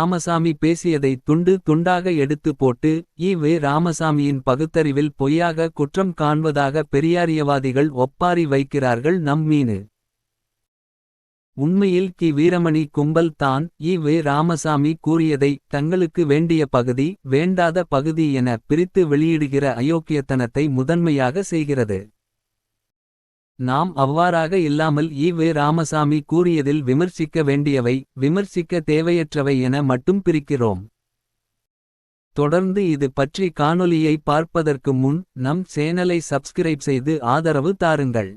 ராமசாமி பேசியதை துண்டு துண்டாக எடுத்து போட்டு ஈ.வே. ராமசாமியின் பகுத்தறிவில் பொய்யாக குற்றம் காண்பதாக பெரியாரியவாதிகள் ஒப்பாரி வைக்கிறார்கள் நம் மீனு. உண்மையில் கி வீரமணி கும்பல் தான் ஈ.வே. ராமசாமி கூறியதை தங்களுக்கு வேண்டிய பகுதி வேண்டாத பகுதி என பிரித்து வெளியிடுகிற அயோக்கியத்தனத்தை முதன்மையாக செய்கிறது. நாம் அவ்வாறாக இல்லாமல் ஈ.வே. ராமசாமி கூறியதில் விமர்சிக்க வேண்டியவை விமர்சிக்க தேவையற்றவை என மட்டும் பிரிக்கிறோம். தொடர்ந்து இது பற்றி காணொலியை பார்ப்பதற்கு முன் நம் சேனலை சப்ஸ்கிரைப் செய்து ஆதரவு தாருங்கள்.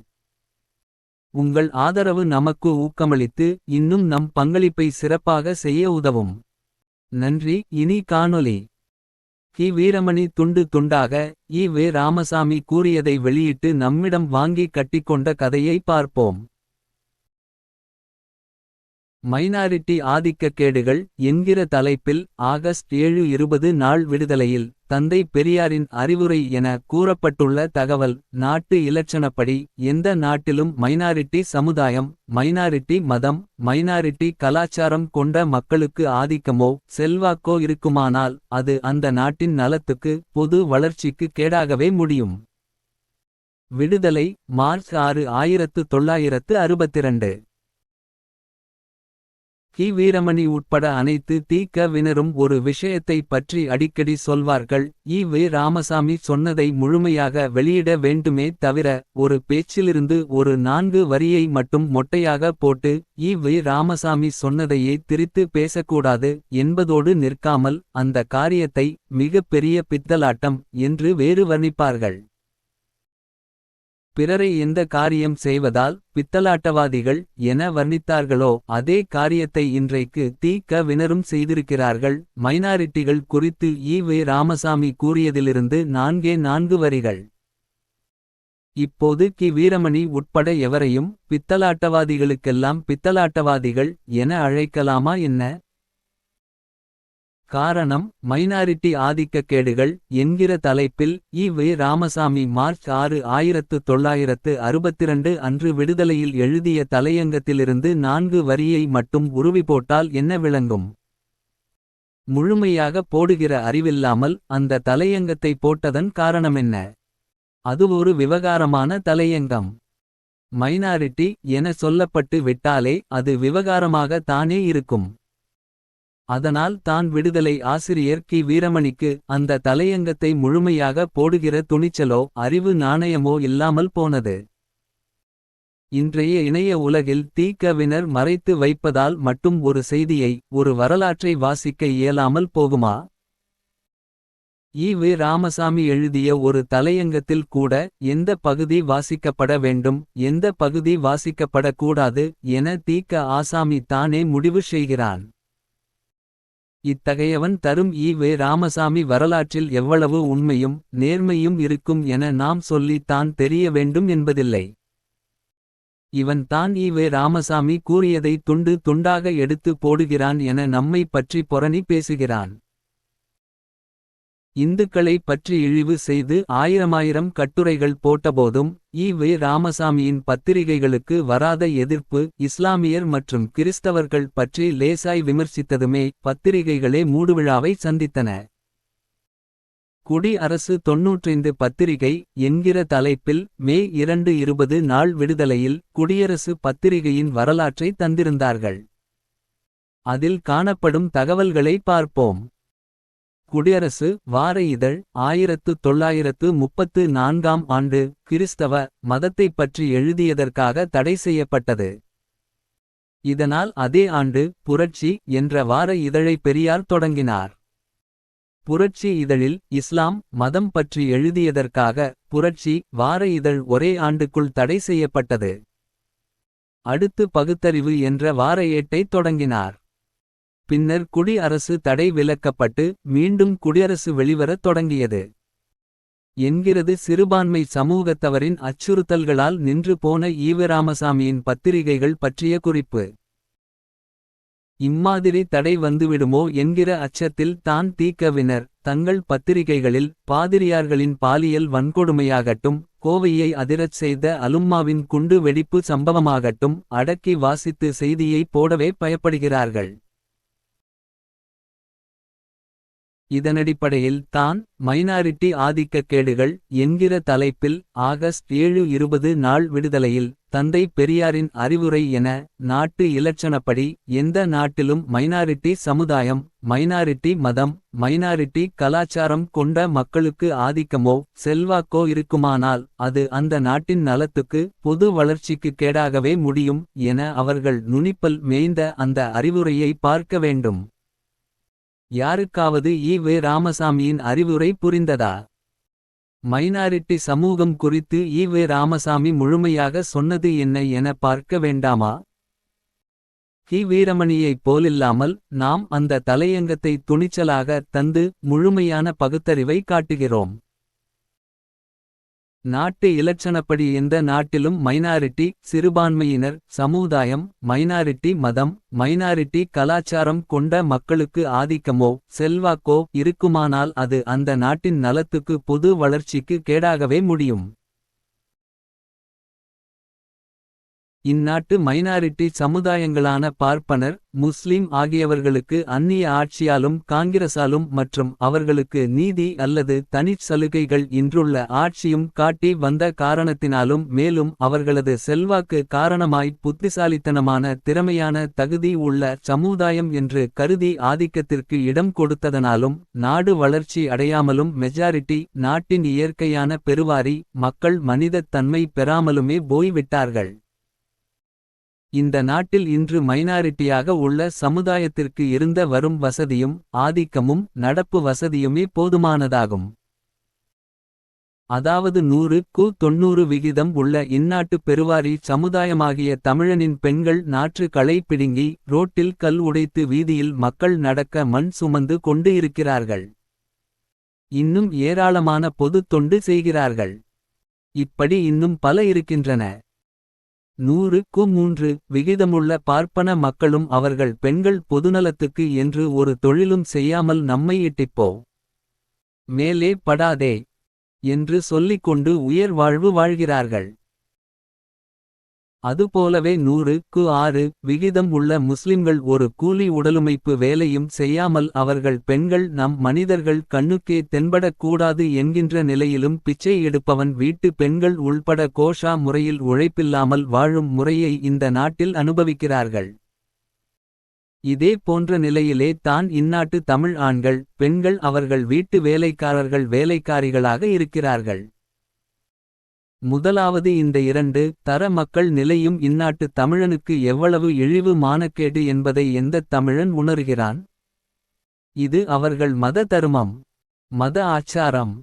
உங்கள் ஆதரவு நமக்கு ஊக்கமளித்து இன்னும் நம் பங்களிப்பை சிறப்பாக செய்ய உதவும். நன்றி இனி காணொலி கி வீரமணி துண்டு துண்டாக ஈ.வே. ராமசாமி கூறியதை வெளியிட்டு நம்மிடம் வாங்கி கட்டிக்கொண்ட கதையை பார்ப்போம். மைனாரிட்டி ஆதிக்கக்கேடுகள் என்கிற தலைப்பில் ஆகஸ்ட் ஏழு இருபது நாள் விடுதலையில். தந்தை பெரியாரின் அறிவுரை என கூறப்பட்டுள்ள தகவல். நாட்டு இலட்சணப்படி எந்த நாட்டிலும் மைனாரிட்டி சமுதாயம். மைனாரிட்டி மதம் மைனாரிட்டி கலாச்சாரம் கொண்ட மக்களுக்கு ஆதிக்கமோ. செல்வாக்கோ இருக்குமானால் அது அந்த நாட்டின் நலத்துக்கு. பொது வளர்ச்சிக்கு கேடாகவே முடியும். விடுதலை மார்ச் ஆறு ஆயிரத்து தொள்ளாயிரத்து அறுபத்திரண்டு. கி வீரமணி உட்பட அனைத்து தீக்க வினரும் ஒரு விஷயத்தை பற்றி அடிக்கடி சொல்வார்கள் ஈ.வே. ராமசாமி சொன்னதை முழுமையாக வெளியிட வேண்டுமே தவிர ஒரு பேச்சிலிருந்து ஒரு நான்கு வரியை மட்டும் மொட்டையாக போட்டு ஈ.வே. ராமசாமி சொன்னதையே திரித்து பேசக்கூடாது என்பதோடு நிற்காமல் அந்த காரியத்தை மிகப்பெரிய பித்தலாட்டம் என்று வேறு வர்ணிப்பார்கள். பிறரை எந்த காரியம் செய்வதால் பித்தலாட்டவாதிகள் என வர்ணித்தார்களோ அதே காரியத்தை இன்றைக்கு தீக்க வினரும் செய்திருக்கிறார்கள் மைனாரிட்டிகள் குறித்து ஈ.வே. ராமசாமி கூறியதிலிருந்து நான்கே நான்கு வரிகள். இப்போது கி வீரமணி உட்பட எவரையும் பித்தலாட்டவாதிகளுக்கெல்லாம் பித்தலாட்டவாதிகள் என அழைக்கலாமா என்ன. காரணம் மைனாரிட்டி ஆதிக்கக்கேடுகள் என்கிற தலைப்பில் இ வி ராமசாமி மார்ச் ஆறு ஆயிரத்து தொள்ளாயிரத்து அறுபத்திரண்டு அன்று விடுதலையில் எழுதிய தலையங்கத்திலிருந்து நான்கு வரியை மட்டும் உருவி போட்டால் என்ன விளங்கும். முழுமையாக போடுகிற அறிவில்லாமல் அந்த தலையங்கத்தை போட்டதன் காரணமென்ன. அது ஒரு விவகாரமான தலையங்கம். மைனாரிட்டி என சொல்லப்பட்டு விட்டாலே அது விவகாரமாக தானே இருக்கும். அதனால் தான் விடுதலை ஆசிரியர் கி வீரமணிக்கு அந்த தலையங்கத்தை முழுமையாக போடுகிற துணிச்சலோ அறிவு நாணயமோ இல்லாமல் போனது. இன்றைய இணைய உலகில் தீக்கவினர் மறைத்து வைப்பதால் மட்டும் ஒரு செய்தியை ஒரு வரலாற்றை வாசிக்க இயலாமல் போகுமா. ஈ.வே. ராமசாமி எழுதிய ஒரு தலையங்கத்தில் கூட எந்த பகுதி வாசிக்கப்பட வேண்டும் எந்த பகுதி வாசிக்கப்படக்கூடாது என தீக்க ஆசாமி தானே முடிவு செய்கிறான். இத்தகையவன் தரும் ஈ வே ராமசாமி வரலாற்றில் எவ்வளவு உண்மையும் நேர்மையும் இருக்கும் என நாம் சொல்லி தான் தெரிய வேண்டும் என்பதில்லை. இவன் தான் ஈ வே ராமசாமி கூறியதை துண்டு துண்டாக எடுத்து போடுகிறான் என நம்மை பற்றி பொரணி பேசுகிறான். இந்துக்களை பற்றி இழிவு செய்து ஆயிரமாயிரம் கட்டுரைகள் போட்டபோதும் ஈ.வே. ராமசாமியின் பத்திரிகைகளுக்கு வராத எதிர்ப்பு இஸ்லாமியர் மற்றும் கிறிஸ்தவர்கள் பற்றி லேசாய் விமர்சித்ததுமே பத்திரிகைகளே மூடுவிழாவை சந்தித்தன. குடி அரசு தொன்னூற்றைந்து பத்திரிகை என்கிற தலைப்பில் மே இரண்டு இருபது நாள் விடுதலையில் குடியரசு பத்திரிகையின் வரலாற்றை தந்திருந்தார்கள். அதில் காணப்படும் தகவல்களை பார்ப்போம். குடியரசு வார இதழ் ஆயிரத்து தொள்ளாயிரத்து முப்பத்து நான்காம் ஆண்டு கிறிஸ்தவ மதத்தைப் பற்றி எழுதியதற்காக தடை செய்யப்பட்டது. இதனால் அதே ஆண்டு புரட்சி என்ற வார இதழை பெரியார் தொடங்கினார். புரட்சி இதழில் இஸ்லாம் மதம் பற்றி எழுதியதற்காக புரட்சி வார இதழ் ஒரே ஆண்டுக்குள் தடை செய்யப்பட்டது. அடுத்து பகுத்தறிவு என்ற வார ஏட்டைத் தொடங்கினார். பின்னர் குடி அரசு தடை விலக்கப்பட்டு மீண்டும் குடியரசு வெளிவரத் தொடங்கியது. என்கிறது சிறுபான்மை சமூகத்தவரின் அச்சுறுத்தல்களால் நின்று போன ஈவராமசாமியின் பத்திரிகைகள் பற்றிய குறிப்பு. இம்மாதிரி தடை வந்துவிடுமோ என்கிற அச்சத்தில் தான் தீக்கவினர் தங்கள் பத்திரிகைகளில் பாதிரியார்களின் பாலியல் வன்கொடுமையாகட்டும் கோவையை அதிரச் செய்த அலும்மாவின் குண்டு வெடிப்பு சம்பவமாகட்டும் அடக்கி வாசித்து செய்தியை போடவே பயப்படுகிறார்கள். இதனடிப்படையில் தான் மைனாரிட்டி ஆதிக்கக்கேடுகள் என்கிற தலைப்பில் ஆகஸ்ட் ஏழு இருபது நாள் விடுதலையில் தந்தை பெரியாரின் அறிவுரை என நாட்டு இலட்சணப்படி எந்த நாட்டிலும் மைனாரிட்டி சமுதாயம் மைனாரிட்டி மதம் மைனாரிட்டி கலாச்சாரம் கொண்ட மக்களுக்கு ஆதிக்கமோ செல்வாக்கோ இருக்குமானால் அது அந்த நாட்டின் நலத்துக்கு பொது வளர்ச்சிக்கு கேடாகவே முடியும் என அவர்கள் நுனிப்பல் மேய்ந்த அந்த அறிவுரையை பார்க்க வேண்டும். யாருக்காவது ஈ வே ராமசாமியின் அறிவுரை புரிந்ததா? மைனாரிட்டி சமூகம் குறித்து ஈ வே ராமசாமி முழுமையாக சொன்னது என்ன என பார்க்க வேண்டாமா? கி. வீரமணியைப் போலில்லாமல் நாம் அந்த தலையங்கத்தை துணிச்சலாக தந்து முழுமையான பகுத்தறிவை காட்டுகிறோம். நாட்டு இலட்சணப்படி எந்த நாட்டிலும் மைனாரிட்டி சிறுபான்மையினர் சமுதாயம் மைனாரிட்டி மதம் மைனாரிட்டி கலாச்சாரம் கொண்ட மக்களுக்கு ஆதிக்கமோ செல்வாக்கோ இருக்குமானால் அது அந்த நாட்டின் நலத்துக்கு பொது வளர்ச்சிக்கு கேடாகவே முடியும். இந்நாட்டு மைனாரிட்டி சமுதாயங்களான பார்ப்பனர் முஸ்லிம் ஆகியவர்களுக்கு அந்நிய ஆட்சியாலும் காங்கிரசாலும் மற்றும் அவர்களுக்கு நீதி அல்லது தனிச் சலுகைகள் இன்றுள்ள ஆட்சியும் காட்டி வந்த காரணத்தினாலும் மேலும் அவர்களது செல்வாக்கு காரணமாய் புத்திசாலித்தனமான திறமையான தகுதி உள்ள சமுதாயம் என்று கருதி ஆதிக்கத்திற்கு இடம் கொடுத்ததனாலும் நாடு வளர்ச்சி அடையாமலும் மெஜாரிட்டி நாட்டின் இயற்கையான பெருவாரி மக்கள் மனிதத் தன்மை பெறாமலுமே போய்விட்டார்கள். இந்த நாட்டில் இன்று மைனாரிட்டியாக உள்ள சமுதாயத்திற்கு இருந்த வரும் வசதியும் ஆதிக்கமும் நடப்பு வசதியுமே போதுமானதாகும். அதாவது நூறு கு தொன்னூறு விகிதம் உள்ள இந்நாட்டு பெருவாரி சமுதாயமாகிய தமிழனின் பெண்கள் நாற்று களை பிடுங்கி ரோட்டில் கல் உடைத்து வீதியில் மக்கள் நடக்க மண் சுமந்து கொண்டு இருக்கிறார்கள். இன்னும் ஏராளமான பொதுத் தொண்டு செய்கிறார்கள். இப்படி இன்னும் பல இருக்கின்றன. நூறு கு மூன்று விகிதமுள்ள பார்ப்பன மக்களும் அவர்கள் பெண்கள் பொதுநலத்துக்கு என்று ஒரு தொழிலும் செய்யாமல் நம்மை இட்டிப்போ மேலே படாதே என்று சொல்லிக்கொண்டு உயர் வாழ்வு வாழ்கிறார்கள். அதுபோலவே நூறு கு ஆறு விகிதம் உள்ள முஸ்லிம்கள் ஒரு கூலி உடலுமைப்பு வேலையும் செய்யாமல் அவர்கள் பெண்கள் நம் மனிதர்கள் கண்ணுக்கே தென்படக் கூடாது என்கின்ற நிலையிலும் பிச்சை எடுப்பவன் வீட்டு பெண்கள் உள்பட கோஷா முறையில் உழைப்பில்லாமல் வாழும் முறையை இந்த நாட்டில் அனுபவிக்கிறார்கள். இதே போன்ற நிலையிலே தான் இந்நாட்டு தமிழ் ஆண்கள் பெண்கள் அவர்கள் வீட்டு வேலைக்காரர்கள் வேலைக்காரிகளாக இருக்கிறார்கள். முதலாவது இந்த இரண்டு தர மக்கள் நிலையும் இந்நாட்டு தமிழனுக்கு எவ்வளவு இழிவு மானக்கேடு என்பதை எந்தத் தமிழன் உணர்கிறான்? இது அவர்கள் மத தருமம் மத ஆச்சாரம்.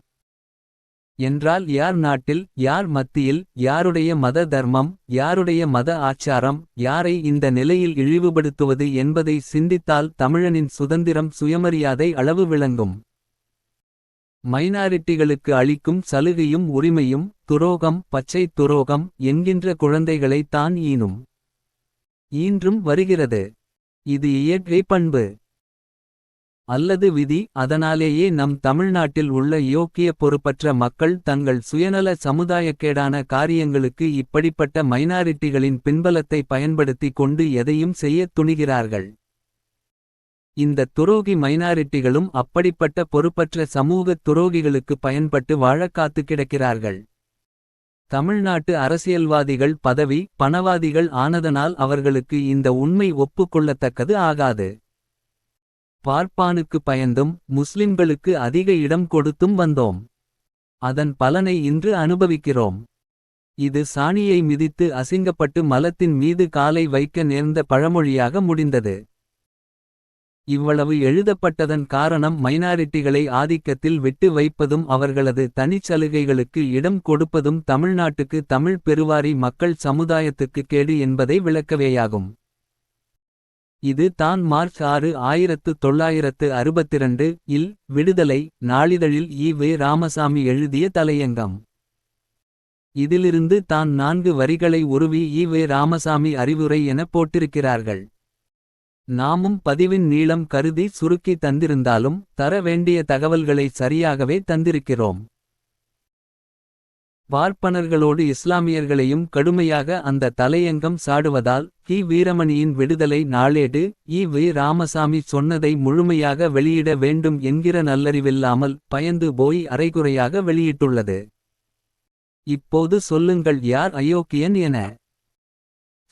என்றால் யார் நாட்டில் யார் மத்தியில் யாருடைய மத தர்மம் யாருடைய மத ஆச்சாரம் யாரை இந்த நிலையில் இழிவுபடுத்துவது என்பதை சிந்தித்தால் தமிழனின் சுதந்திரம் சுயமரியாதை அளவு விளங்கும். மைனாரிட்டிகளுக்கு அளிக்கும் சலுகையும் உரிமையும் துரோகம் பச்சை துரோகம் என்கின்ற குழந்தைகளை தான் ஈனும். ஈன்றும் வருகிறது. இது இயற்கை பண்பு. அல்லது விதி அதனாலேயே நம் தமிழ்நாட்டில் உள்ள யோக்கிய பொறுப்பற்ற மக்கள் தங்கள் சுயநல சமுதாயக்கேடான காரியங்களுக்கு இப்படிப்பட்ட மைனாரிட்டிகளின் பின்பலத்தை பயன்படுத்திக் கொண்டு எதையும் செய்யத் துணிகிறார்கள். இந்த துரோகி மைனாரிட்டிகளும் அப்படிப்பட்ட பொறுப்பற்ற சமூகத் துரோகிகளுக்கு பயன்பட்டு வாழக் காத்து கிடக்கிறார்கள். தமிழ்நாட்டு அரசியல்வாதிகள் பதவி பணவாதிகள் ஆனதனால் அவர்களுக்கு இந்த உண்மை ஒப்புக்கொள்ளத்தக்கது ஆகாது. பார்ப்பானுக்கு பயந்தும் முஸ்லிம்களுக்கு அதிக இடம் கொடுத்தும் வந்தோம். அதன் பலனை இன்று அனுபவிக்கிறோம். இது சாணியை மிதித்து அசிங்கப்பட்டு மலத்தின் மீது காலை வைக்க நேர்ந்த பழமொழியாக முடிந்தது. இவ்வளவு எழுதப்பட்டதன் காரணம் மைனாரிட்டிகளை ஆதிக்கத்தில் விட்டு வைப்பதும் அவர்களது தனிச்சலுகைகளுக்கு இடம் கொடுப்பதும் தமிழ்நாட்டுக்கு தமிழ் பெருவாரி மக்கள் சமுதாயத்துக்கு கேடு என்பதை விளக்கவேயாகும். இது தான் மார்ச் ஆறு ஆயிரத்து தொள்ளாயிரத்து அறுபத்திரண்டு இல் விடுதலை நாளிதழில் ஈ வே ராமசாமி எழுதிய தலையங்கம். இதிலிருந்து தான் நான்கு வரிகளை உருவி ஈ வே ராமசாமி அறிவுரை என போட்டிருக்கிறார்கள். நாமும் பதிவின் நீளம் கருதி சுருக்கி தந்திருந்தாலும் தர வேண்டிய தகவல்களை சரியாகவே தந்திருக்கிறோம் பார்ப்பனர்களோடு இஸ்லாமியர்களையும் கடுமையாக அந்த தலையங்கம் சாடுவதால் கி வீரமணியின் விடுதலை நாளேடு இ வி ராமசாமி சொன்னதை முழுமையாக வெளியிட வேண்டும் என்கிற நல்லறிவில்லாமல் பயந்து போய் அரைகுறையாக வெளியிட்டுள்ளது. இப்போது சொல்லுங்கள் யார் அயோக்கியன் என.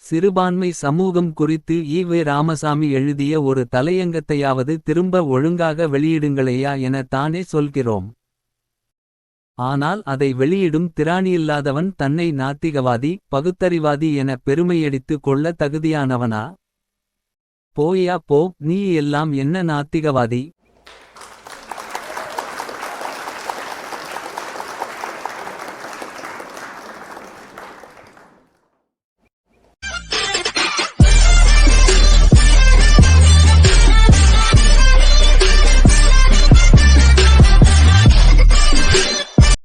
சிறுபான்மை சமூகம் குறித்து ஈ வே ராமசாமி எழுதிய ஒரு தலையங்கத்தையாவது திரும்ப ஒழுங்காக வெளியிடுங்களையா என தானே சொல்கிறோம். ஆனால் அதை வெளியிடும் திராணியில்லாதவன் தன்னை நாத்திகவாதி பகுத்தறிவாதி என பெருமையடித்து கொள்ள தகுதியானவனா. போயா போ நீ எல்லாம் என்ன நாத்திகவாதி